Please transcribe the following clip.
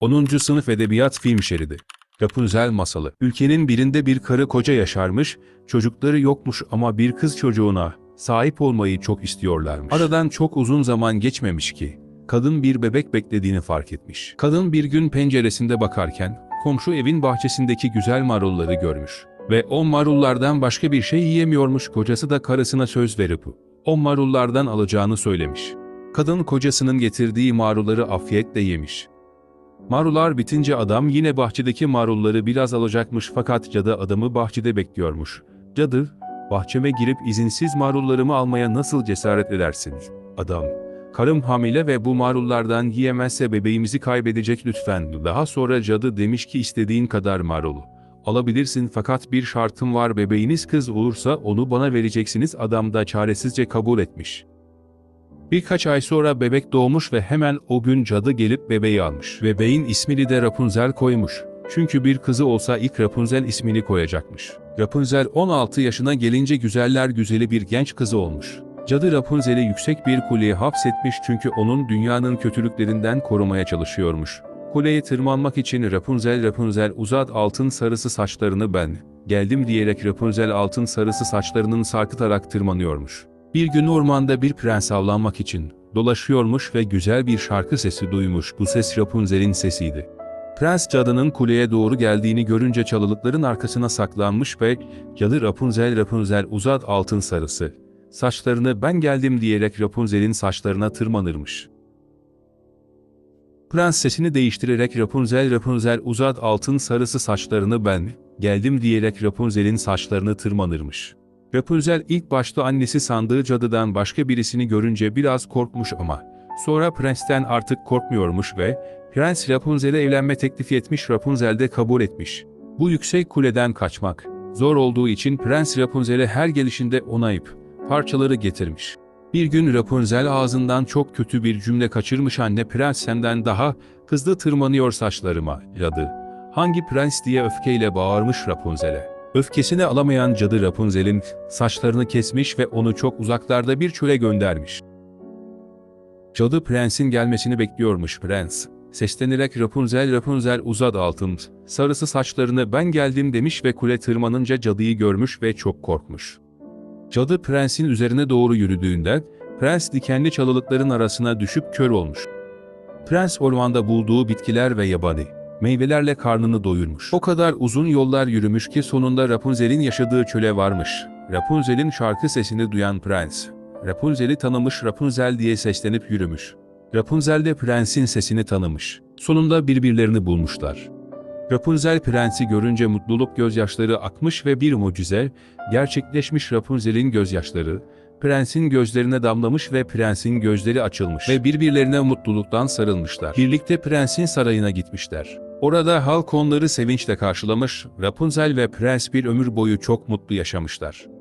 10. Sınıf Edebiyat Film Şeridi Rapunzel Masalı Ülkenin birinde bir karı koca yaşarmış, çocukları yokmuş ama bir kız çocuğuna sahip olmayı çok istiyorlarmış. Aradan çok uzun zaman geçmemiş ki, kadın bir bebek beklediğini fark etmiş. Kadın bir gün penceresinde bakarken, komşu evin bahçesindeki güzel marulları görmüş. Ve o marullardan başka bir şey yiyemiyormuş kocası da karısına söz verip, o marullardan alacağını söylemiş. Kadın kocasının getirdiği marulları afiyetle yemiş. Marullar bitince adam yine bahçedeki marulları biraz alacakmış fakat cadı adamı bahçede bekliyormuş. Cadı, bahçeme girip izinsiz marullarımı almaya nasıl cesaret edersiniz? Adam, karım hamile ve bu marullardan yiyemezse bebeğimizi kaybedecek lütfen. Daha sonra cadı demiş ki istediğin kadar marulu. Alabilirsin fakat bir şartım var bebeğiniz kız olursa onu bana vereceksiniz adam da çaresizce kabul etmiş. Birkaç ay sonra bebek doğmuş ve hemen o gün cadı gelip bebeği almış. Bebeğin ismini de Rapunzel koymuş. Çünkü bir kızı olsa ilk Rapunzel ismini koyacakmış. Rapunzel 16 yaşına gelince güzeller güzeli bir genç kızı olmuş. Cadı Rapunzel'i yüksek bir kuleye hapsetmiş çünkü onun dünyanın kötülüklerinden korumaya çalışıyormuş. Kuleye tırmanmak için Rapunzel Rapunzel uzat altın sarısı saçlarını ben geldim diyerek Rapunzel altın sarısı saçlarının sarkıtarak tırmanıyormuş. Bir gün ormanda bir prens avlanmak için dolaşıyormuş ve güzel bir şarkı sesi duymuş. Bu ses Rapunzel'in sesiydi. Prens cadının kuleye doğru geldiğini görünce çalılıkların arkasına saklanmış ve cadı Rapunzel Rapunzel uzat altın sarısı. Saçlarını ben geldim diyerek Rapunzel'in saçlarına tırmanırmış. Prens sesini değiştirerek Rapunzel Rapunzel uzat altın sarısı saçlarını ben geldim diyerek Rapunzel'in saçlarını tırmanırmış. Rapunzel ilk başta annesi sandığı cadıdan başka birisini görünce biraz korkmuş ama sonra prensten artık korkmuyormuş ve prens Rapunzel'e evlenme teklifi etmiş Rapunzel de kabul etmiş. Bu yüksek kuleden kaçmak zor olduğu için prens Rapunzel'e her gelişinde onayıp parçaları getirmiş. Bir gün Rapunzel ağzından çok kötü bir cümle kaçırmış anne prens senden daha hızlı tırmanıyor saçlarıma yadı. Hangi prens diye öfkeyle bağırmış Rapunzel'e. Öfkesini alamayan cadı Rapunzel'in saçlarını kesmiş ve onu çok uzaklarda bir çöle göndermiş. Cadı prensin gelmesini bekliyormuş prens. Seslenerek Rapunzel Rapunzel uzat altın, sarısı saçlarını ben geldim demiş ve kule tırmanınca cadıyı görmüş ve çok korkmuş. Cadı prensin üzerine doğru yürüdüğünde, prens dikenli çalılıkların arasına düşüp kör olmuş. Prens ormanda bulduğu bitkiler ve yabani meyvelerle karnını doyurmuş. O kadar uzun yollar yürümüş ki sonunda Rapunzel'in yaşadığı çöle varmış. Rapunzel'in şarkı sesini duyan prens, Rapunzel'i tanımış Rapunzel diye seslenip yürümüş. Rapunzel de prensin sesini tanımış. Sonunda birbirlerini bulmuşlar. Rapunzel prensi görünce mutluluk gözyaşları akmış ve bir mucize, gerçekleşmiş Rapunzel'in gözyaşları, prensin gözlerine damlamış ve prensin gözleri açılmış ve birbirlerine mutluluktan sarılmışlar. Birlikte prensin sarayına gitmişler. Orada halk onları sevinçle karşılamış, Rapunzel ve prens bir ömür boyu çok mutlu yaşamışlar.